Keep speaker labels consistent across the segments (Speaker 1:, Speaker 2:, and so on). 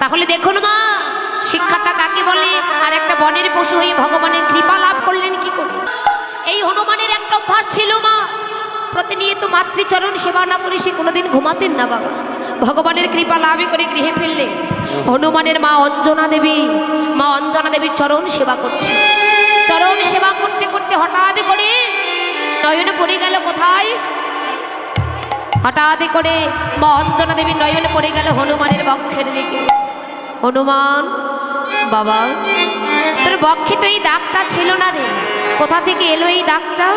Speaker 1: তাহলে দেখুন মা, শিক্ষাটা কাকে বলে? আর একটা বনের পশু হয়ে ভগবানের কৃপা লাভ করলেন কি করে? এই হনুমানের একটা অভ্যাস ছিল মা, প্রতিনিয়ত মাতৃচরণ সেবা না করে সে কোনোদিন ঘুমাতেন না বাবা। ভগবানের কৃপা লাভই করে গৃহে ফেললে হনুমানের মা অঞ্জনা দেবী, মা অঞ্জনা দেবীর চরণ সেবা করছে। চরণ সেবা করতে করতে হঠাৎ করে নয়নে পড়ে গেল কোথায়? হঠাৎ করে মা দেবীর নয়নে পড়ে গেল হনুমানের বক্ষের দিকে। হনুমান, বাবা, তোর বক্ষে তো এই দাগটা ছিল না রে। কোথা থেকে এলো এই দাগটা?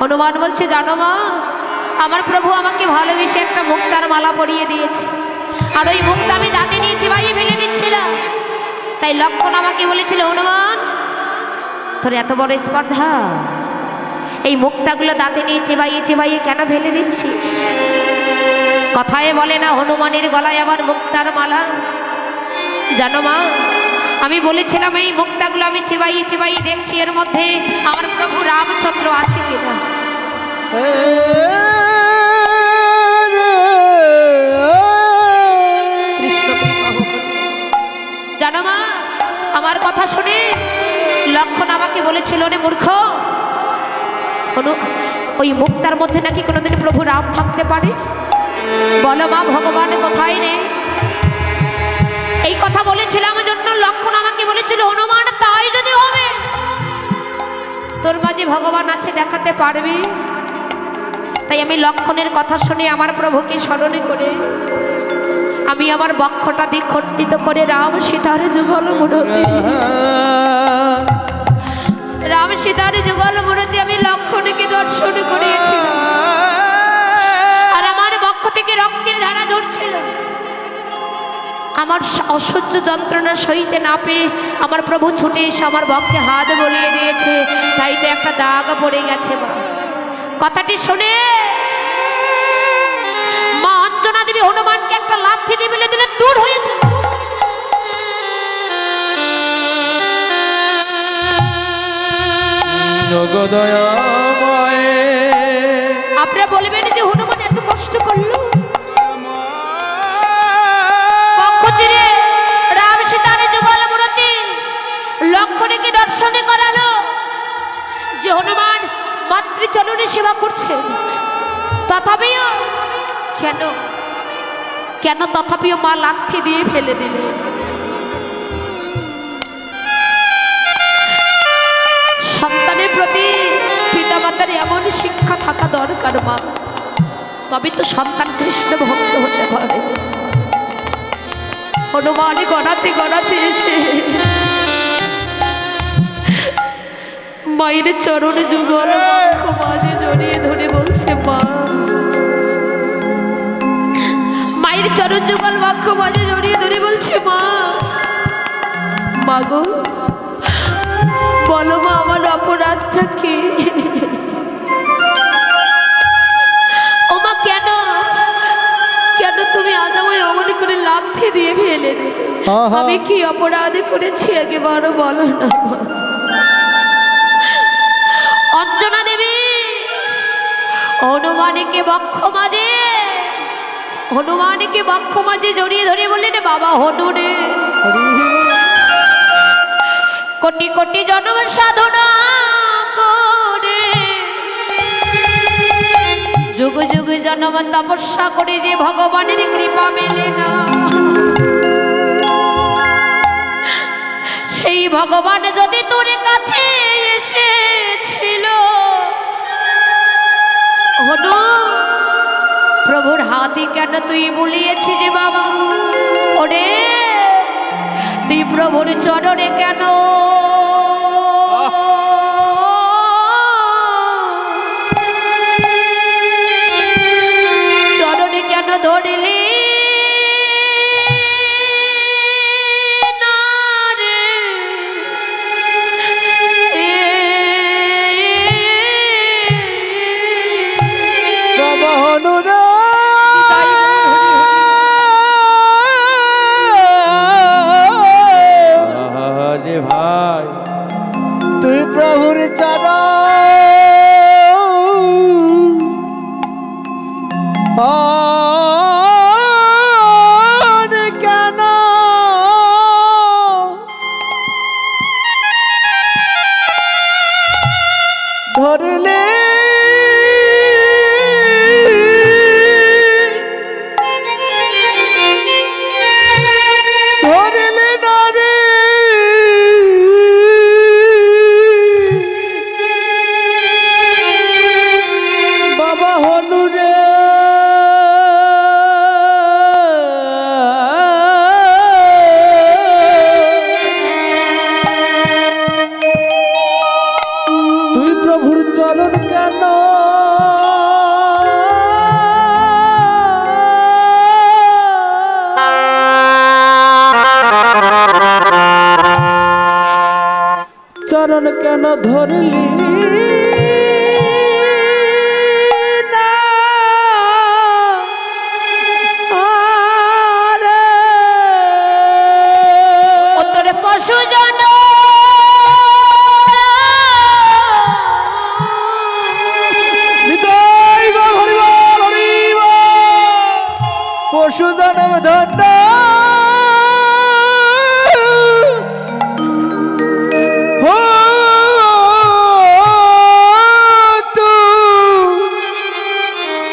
Speaker 1: হনুমান বলছে, জানো মা, আমার প্রভু আমাকে ভালোবেসে একটা মুক্তার মালা পরিয়ে দিয়েছে। আর ওই মুক্তা আমি দাঁতে নিয়ে চিবাইয়ে ফেলে দিচ্ছিলাম। তাই লক্ষণ আমাকে বলেছিল, হনুমান, তোর এত বড় স্পর্ধা এই মুক্তাগুলো দাঁতে নিয়ে চেবাইয়ে চেবাইয়ে কেন ফেলে দিচ্ছিস কথায় বলে না হনুমানের গলায় আবার মুক্তার মালা। জানো মা, আমি বলেছিলাম এই মুক্তাগুলো আমি চেবাইয়ে চিবাইয়ে দেখছি, এর মধ্যে আমার প্রভু রামচন্দ্র আছে কিনা? জানো মা, আমার কথা শুনে লক্ষণ আমাকে বলেছিল রে মূর্খ অনু ওই মুক্তার মধ্যে নাকি কোনোদিন প্রভু রাম থাকতে পারে? বলো মা, ভগবান কোথায় নেই এই কথা বলেছিলাম জন্য লক্ষণ আমাকে বলেছিল, হনুমান, তাই যদি হবে, তোর মাঝে ভগবান আছে দেখাতে পারবি? তাই আমি লক্ষণের কথা শুনে আমার প্রভুকে স্মরণে করে, আমি আমার বক্ষটা দ্বিখণ্ডিত করে রাম সীতার যুগল মূরতি রাম সীতার যুগল মূরতি আমি লক্ষণকে দর্শন করিয়েছিলাম আর আমার বক্ষ থেকে রক্তের ধারা ঝরছিল। আমার অসহ্য যন্ত্রণা সইতে না পেরে আমার প্রভু ছুটে এসে আমার বক্ষে হাত বলিয়ে দিয়েছে। তাই তো একটা দাগ পড়ে গেছে মা। কথাটি শুনে মা অঞ্জনা দেবী হনুমানকে একটা লাথি দিয়ে ফেলে দিলে দূর হয়েছে আপনারা বলবেন যে হনুমান এত কষ্ট করল? রাম সীতার যুগল মূরতি লক্ষণীকে দর্শনে করালো যে হনুমান মাতৃচরণে সেবা করছেন। তথাপিও কেন? কেন তথাপিও মা লাথি দিয়ে ফেলে দিলে প্রতি পিতামাতার এমন শিক্ষা থাকা দরকার, মা। তবে তো সন্তান কৃষ্ণ ভক্ত হতে পারে হনুমান গড়াতে গড়াতে এসে মায়ের চরণ যুগল মাঝে জড়িয়ে ধরে বলছে, মা। মায়ের চরণ যুগল বক্ষ মাঝে জড়িয়ে ধরে বলছে, মা। মাগো বলো মা আমার অপরাধটা কি ও মা কেন? কেন তুমি আজ আমায় অমন করে লাফতে দিয়ে ফেলে দিলে? আমি কি অপরাধ করেছি? একেবারও বলো না। অঞ্জনা দেবী হনুমানকে বক্ষ মাঝে হনুমানকে বক্ষ মাঝে জড়িয়ে ধরে বললেন বাবা হনু রে। কোটি কোটি জন্ম সাধনা করে। যুগ যুগ জন্ম তপস্যা করে যে ভগবানের কৃপা মেলে না। সেই ভগবান যদি তোর কাছে এসেছিল, হনু, প্রভুর হাতে কেন তুই বলিয়েছি রে বাবা? ওরে তুই প্রভুর চরণে কেন? চরণে কেন ধরলি?
Speaker 2: ধরলে চরণ কেন ধরলি?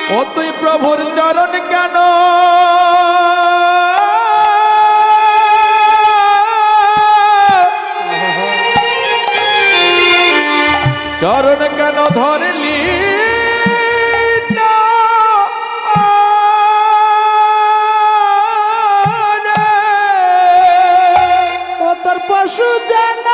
Speaker 2: ও তুই প্রভুর চরণ কেন? চরণ কেন ধরলি পশু জানা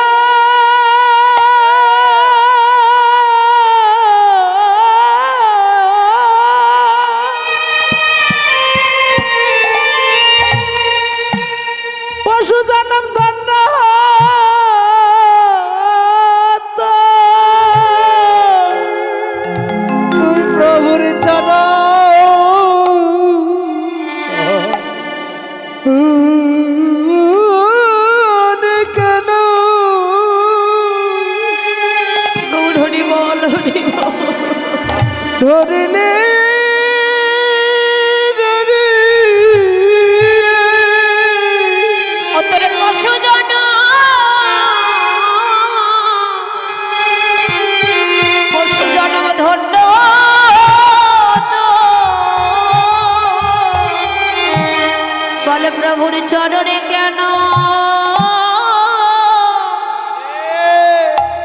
Speaker 2: চরণে কেন?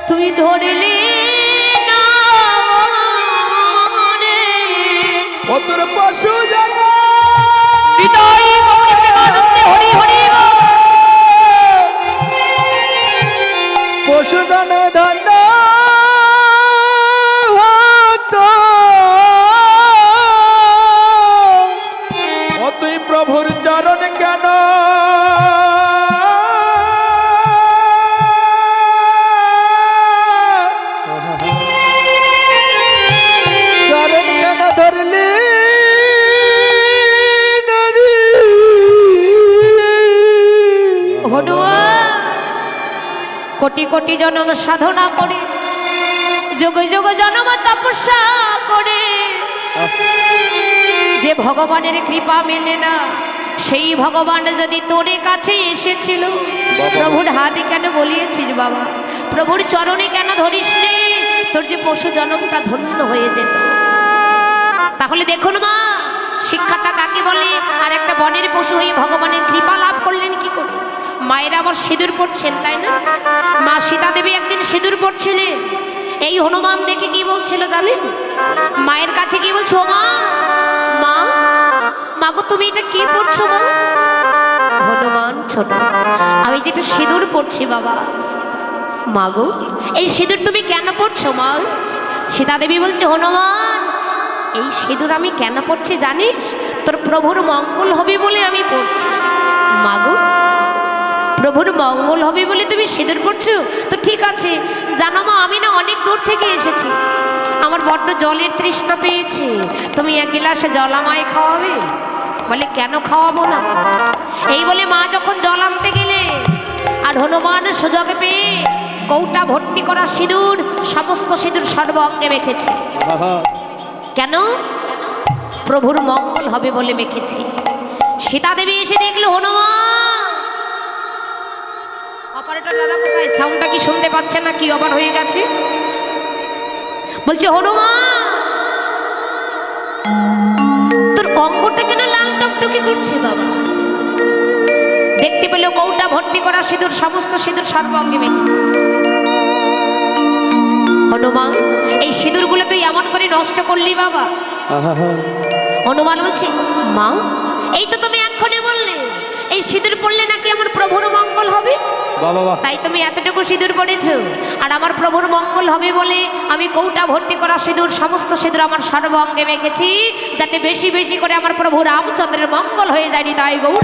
Speaker 1: তুই ধরলি
Speaker 2: পশু
Speaker 1: হৃদয় হরি হরি বল। কোটি কোটি জন্ম সাধনা করে যোগ যোগ জন্ম তপস্যা করে। যে ভগবানের কৃপা মেলে না সেই ভগবান যদি তোর কাছে এসেছিল প্রভুর হাতে কেন বলিয়েছিস বাবা? প্রভুর চরণে কেন ধরিস নে তোর যে পশু জন্মটা ধন্য হয়ে যেত। তাহলে দেখুন মা শিক্ষাটা কাকে বলে? আর একটা বনের পশু হয়ে ভগবানের কৃপা লাভ করলেন কি করে? মায়েরা আবার সিঁদুর পড়ছেন, তাই না? মা সীতা দেবী একদিন সিঁদুর পড়ছিলেন এই হনুমান দেখে কি বলছিল জানেন? মায়ের কাছে কি বলছো, "ও মা মা মাগো তুমি এটা কি পড়ছো মা? হনুমান, ছোট, আমি যেটা সিঁদুর পড়ছি বাবা। মাগো এই সিঁদুর তুমি কেন পড়ছো, মা? সীতা দেবী বলছে, হনুমান, এই সিঁদুর আমি কেন পড়ছি জানিস? তোর প্রভুর মঙ্গল হবে বলে আমি পড়ছি। মাগো প্রভুর মঙ্গল হবে বলে তুমি সিঁদুর পড়ছো? তো ঠিক আছে। জানো মা আমি না অনেক দূর থেকে এসেছি। আমার বড্ড জলের তৃষ্ণা পেয়েছে। তুমি এক গিলাসে জল আমায় খাওয়াবে? বলে কেন খাওয়াবো না বাবা? এই বলে মা যখন জল আনতে গেলে আর হনুমান সুযোগ পেয়ে কৌটা ভর্তি করা সিঁদুর সমস্ত সিঁদুর সর্ব অঙ্গে মেখেছে কেন? প্রভুর মঙ্গল হবে বলে মেখেছি। সীতা দেবী এসে দেখল হনুমান! দাদা কোথায়? সাউন্ডটা কি শুনতে পাচ্ছে না? কি অবার হয়ে গেছে? বলছে হনুমান! তোর অঙ্গটা কেন লাল টকটকে করছে বাবা? দেখতে পেল কৌটা ভর্তি করা সিঁদুর সমস্ত সিঁদুর সর্বাঙ্গে মেখেছে। হনুমান এই সিঁদুরগুলো তুই এমন করে নষ্ট করলি বাবা? হনুমান বলছে মা এই তো তুমি এক্ষণে বললে। এই সিঁদুর পড়লে নাকি আমার প্রভুর মঙ্গল হবে?
Speaker 2: বাবা
Speaker 1: তাই তুমি এতটুকু সিঁদুর পড়েছো। আর আমার প্রভুর মঙ্গল হবে বলে আমি কৌটা ভর্তি করা সিঁদুর সমস্ত সিঁদুর আমার সর্বঙ্গে মেখেছি যাতে বেশি বেশি করে আমার প্রভু রামচন্দ্রের মঙ্গল হয়ে যায়নি তাই গৌর